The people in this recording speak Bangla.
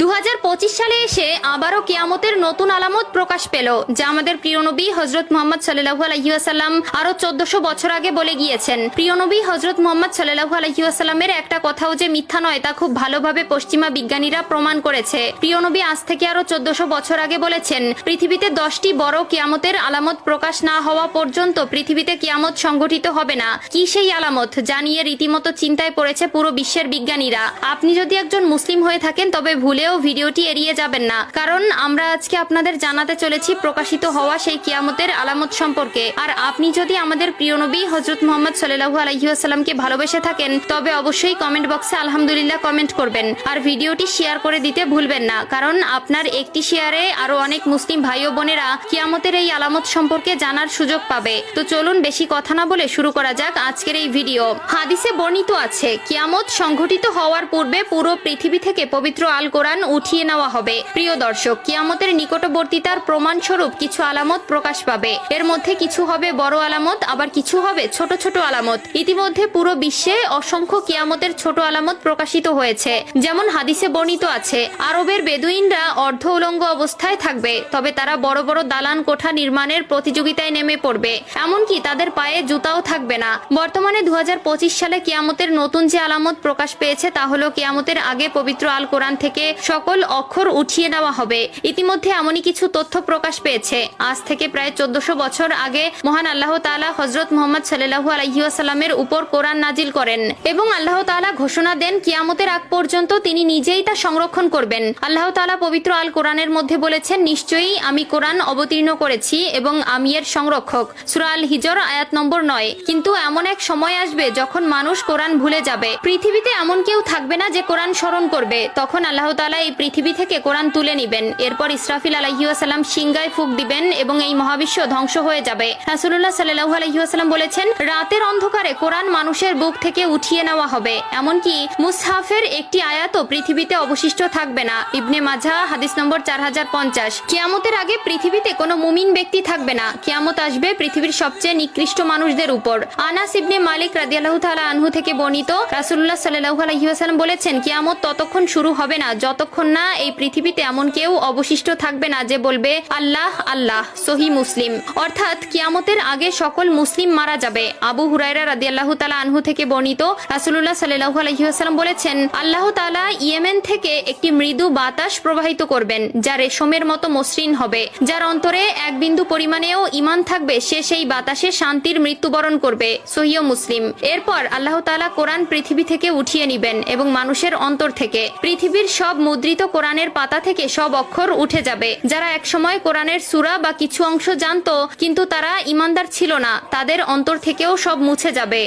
দু হাজার পঁচিশ সালে এসে আবারও কিয়ামতের নতুন আলামত প্রকাশ পেল, যা আমাদের প্রিয় নবী হজরত মোহাম্মদ সাল্লাহু আলহিউসাল্লাম আরও চোদ্দশো বছর আগে বলে গিয়েছেন। প্রিয় নবী হজরত মোহাম্মদ সাল্লাহু আলহিউসাল্লামের একটা কথাও যে মিথ্যা নয়, তা খুব ভালোভাবে পশ্চিমা বিজ্ঞানীরা প্রমাণ করেছে। প্রিয় নবী আজ থেকে আরও চোদ্দশো বছর আগে বলেছেন, পৃথিবীতে দশটি বড় কিয়ামতের আলামত প্রকাশ না হওয়া পর্যন্ত পৃথিবীতে কিয়ামত সংঘটিত হবে না। কি সেই আলামত জানিয়ে রীতিমতো চিন্তায় পড়েছে পুরো বিশ্বের বিজ্ঞানীরা? আপনি যদি একজন মুসলিম হয়ে থাকেন, তবে ভুলেও ভিডিওটি এড়িয়ে যাবেন না। কারণ আমরা আজকে আপনাদের জানাতে চলেছি প্রকাশিত হওয়া সেই কিয়ামতের আলামত সম্পর্কে। আর আপনি যদি আমাদের প্রিয় নবী হজরত মোহাম্মদ সাল্লাহু আলহিউসাল্লামকে ভালোবেসে থাকেন, তবে অবশ্যই কমেন্ট বক্সে আলহামদুলিল্লাহ কমেন্ট করবেন। আর ভিডিওটি শেয়ার করে দিতে ভুলবেন না, কারণ আপনার একটি শেয়ারে আরও অনেক মুসলিম ভাই ও বোনেরা কিয়ামতের এই আলামত সম্পর্কে জানার সুযোগ পাবে। তো চলুন বেশি কথা না বলে শুরু করা যাক আজকের এই ভিডিও। হাদিসে বর্ণিত আছে, কিয়ামত সংঘটিত হওয়ার পূর্বে পুরো পৃথিবী থেকে পবিত্র আল কোরআন উঠিয়ে নেওয়া হবে। প্রিয় দর্শক, কিয়ামতের নিকটবর্তীতার প্রমাণস্বরূপ কিছু আলামত প্রকাশ পাবে। এর মধ্যে কিছু হবে বড় আলামত, আবার কিছু হবে ছোট ছোট আলামত। ইতিমধ্যে পুরো বিশ্বে অসংখ্য কিয়ামতের ছোট আলামত প্রকাশিত হয়েছে। যেমন হাদিসে বর্ণিত আছে, আরবের বেদুইনরা অর্ধ উলঙ্গ অবস্থায় থাকবে, তবে তারা বড় বড় দালান কোঠা নির্মাণের প্রতিযোগিতায় নেমে পড়বে। এমনকি তাদের পায়ে জুতাও থাকবে না। বর্তমানে দু হাজার পঁচিশ সালে কিয়ামতের নতুন যে আলামত প্রকাশ পেয়েছে, তা হলো কিয়ামতের আগে পবিত্র আল কোরআন থেকে সকল অক্ষর উঠিয়ে নেওয়া হবে। ইতিমধ্যে এমনই কিছু তথ্য প্রকাশ পেয়েছে। আজ থেকে প্রায় চোদ্দশো বছর আগে মহান আল্লাহ তাআলা হজরত মোহাম্মদ সাল্লাহু আলহিউসালামের উপর কোরআন নাজিল করেন এবং আল্লাহ তাআলা ঘোষণা দেন, কিয়ামতের আগ পর্যন্ত তিনি নিজেই তা সংরক্ষণ করবেন। আল্লাহ তাআলা পবিত্র আল কোরআনের মধ্যে বলেছেন, নিশ্চয়ই আমি কোরআন অবতীর্ণ করেছি এবং আমি এর সংরক্ষক। সুরা আল হিজর আয়াত নম্বর নয়। কিন্তু এমন এক সময় আসবে যখন মানুষ কোরআন ভুলে যাবে। পৃথিবীতে এমন কেউ থাকবে না যে কোরআন স্মরণ করবে। তখন আল্লাহ তাআলা এই পৃথিবী থেকে কোরআন তুলে নিবেন। এরপর ইসরাফিল আলহিউসালাম সিংগায় ফুক দিবেন এবং এই মহাবিশ্ব ধ্বংস হয়ে যাবে। রাসুল্লাহ সাল্লাহু আলহিউসালাম বলেছেন, রাতের অন্ধকারে কোরআন মানুষের বুক থেকে উঠিয়ে নেওয়া হবে। এমনকি মুসহাফের একটি আয়াতও পৃথিবীতে অবশিষ্ট থাকবে না। ইবনে মাঝা হাদিস নম্বর চার হাজার পঞ্চাশ। কিয়ামতের আগে পৃথিবীতে কোনো মুমিন ব্যক্তি থাকবে না। কিয়ামত আসবে পৃথিবীর সবচেয়ে নিকৃষ্ট মানুষদের উপর। আনাস ইবনে মালিক রাদিয়াল্লাহু তাআলা আনহু থেকে বর্ণিত, রাসূলুল্লাহ সাল্লাল্লাহু আলাইহি ওয়াসাল্লাম বলেছেন, কিয়ামত ততক্ষণ শুরু হবে না যতক্ষণ না এই পৃথিবীতে এমন কেউ অবশিষ্ট থাকবে না যে বলবে, আল্লাহ আল্লাহ, সহি মুসলিম। অর্থাৎ কিয়ামতের আগে সকল মুসলিম মারা যাবে। আবু হুরাইরা হুরায়রা রাদিয়াল্লাহু তালা আনহু থেকে বর্ণিত রাসুল্লাহ সাল্লাল্লাহু আলাইহি ওয়াসাল্লাম বলেছেন, আল্লাহ তাআলা ইয়েমেন থেকে একটি মৃদু বাতাস প্রবাহিত করবেন, যা রেশমের মতো মসৃণ হবে। যার অন্তরে এক বিন্দু পরিমাণেও ইমান থাকবে, সে সেই বাতাসে শান্তির মৃত্যুবরণ করবে। সহিও মুসলিম। এরপর আল্লাহ তাআলা কোরআন পৃথিবী থেকে উঠিয়ে নিবেন এবং মানুষের অন্তর থেকে। পৃথিবীর সব মুদ্রিত কোরআনের পাতা থেকে সব অক্ষর উঠে যাবে। যারা একসময় কোরআনের সুরা বা কিছু অংশ জানত, কিন্তু তারা ইমানদার ছিল না, তাদের অন্তর থেকেও সব মুছে যাবে।